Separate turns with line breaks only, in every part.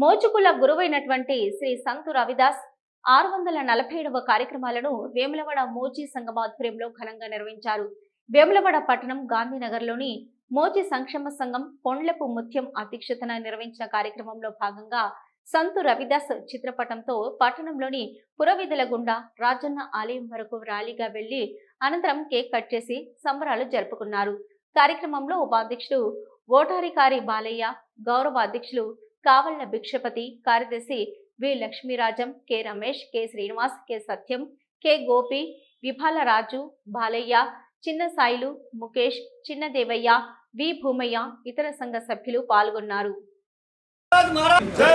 మోచుకుల గురువైనటువంటి శ్రీ సంతు రవిదాస్ ఆరు వందల నలభై ఏడవ కార్యక్రమాలను వేములవాడ మోచి సంఘం ఆధ్వర్యంలో ఘనంగా నిర్వహించారు. వేములవాడ పట్టణం గాంధీనగర్లోని మోచి సంక్షేమ సంఘం పొండ్లపు ముత్యం అధ్యక్షతన నిర్వహించిన కార్యక్రమంలో భాగంగా సంతు రవిదాస్ చిత్రపటంతో పట్టణంలోని పురవీధుల గుండా రాజన్న ఆలయం వరకు ర్యాలీగా వెళ్ళి అనంతరం కేక్ కట్ చేసి సంబరాలు జరుపుకున్నారు. కార్యక్రమంలో ఉపాధ్యక్షుడు ఓటారికారి బాలయ్య గౌరవ అధ్యక్షులు కావళ్ళ భిక్షపతి కార్యదర్శి V Lakshmirajam K Ramesh K Srinivas K Satyam K Gopi Raju Balaiah Chinna Sailu Mukesh చిన్న దేవయ్య వి భూమయ్య ఇతర సంఘ సభ్యులు పాల్గొన్నారు.
జై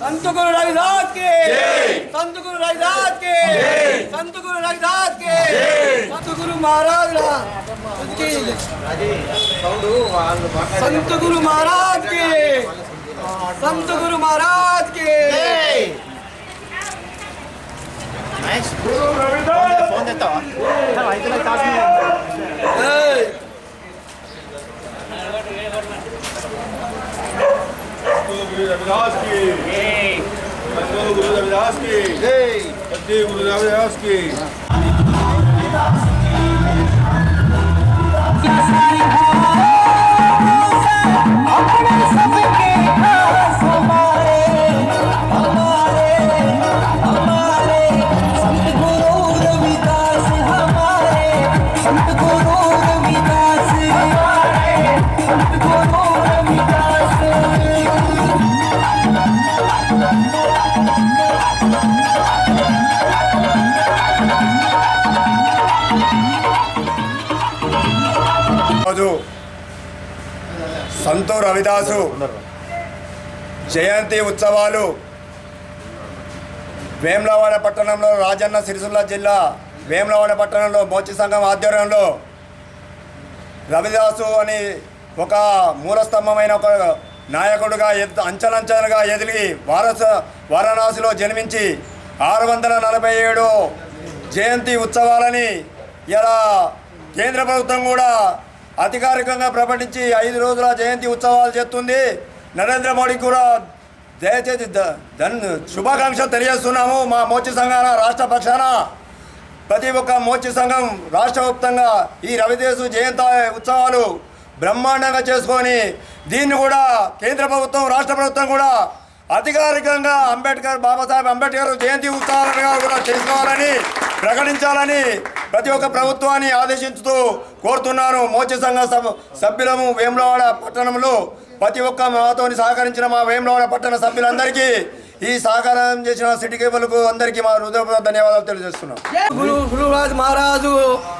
రవిదాస్కి జై గురు రవిదాస్కి జై గురు రవిదాస్ గురు రవిదాస్కి జై సంత్ గురు రవిదాస్కి జై సంత్ గురు రవిదాస్కి జై సంత్ గురు गुरु रविदास की जय गुरु रविदास की जय जय गुरु रविदास की రోజు. సంతు రవిదాసు. జయంతి ఉత్సవాలు. వేములవాడ పట్టణంలో రాజన్న సిరిసిల్ల జిల్లా వేములవాడ పట్టణంలో మోచి సంఘం ఆధ్వర్యంలో రవిదాసు అని ఒక మూలస్తంభమైన ఒక నాయకుడుగా ఎద్ అంచలంచలుగా ఎదిగి వారస వారణాసిలో జన్మించి ఆరు వందల నలభై ఏడు జయంతి ఉత్సవాలని ఇలా కేంద్ర ప్రభుత్వం కూడా అధికారికంగా ప్రకటించి ఐదు రోజుల జయంతి ఉత్సవాలు చేస్తుంది. నరేంద్ర మోడీ కూడా దయచేసి ధన్ శుభాకాంక్షలు తెలియజేస్తున్నాము మా మోచి సంఘాన రాష్ట్ర పక్షాన. ప్రతి ఒక్క మోచి సంఘం రాష్ట్ర వ్యాప్తంగా ఈ రవిదేశు జయంతి ఉత్సవాలు బ్రహ్మాండంగా చేసుకొని దీన్ని కూడా కేంద్ర ప్రభుత్వం రాష్ట్ర ప్రభుత్వం కూడా అధికారికంగా అంబేద్కర్ బాబాసాహెబ్ అంబేద్కర్ జయంతి ఉత్సవాలుగా కూడా చేసుకోవాలని ప్రకటించాలని ప్రతి ఒక్క ప్రభుత్వాన్ని ఆదేశించుతూ కోరుతున్నాను. మోచి సంఘ సభ సభ్యులము వేములవాడ పట్టణంలో ప్రతి ఒక్క మాతోని సహకరించిన మా వేములవాడ పట్టణ సభ్యులందరికీ ఈ సహకారం చేసిన సిటీ కేబుల్కు అందరికీ మా హృదయపూర్వక ధన్యవాదాలు తెలియజేస్తున్నాం.
గురు గురురాజ్ మహారాజు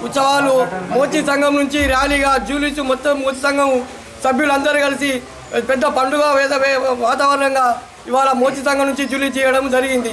ఉత్సవాలు మోచి సంఘం నుంచి ర్యాలీగా జూలిస్ మొత్తం మోచి సంఘం సభ్యులందరూ కలిసి పెద్ద పండుగ వేద వే- వాతావరణంగా ఇవాళ మోచి సంఘం నుంచి జూలీ చేయడం జరిగింది.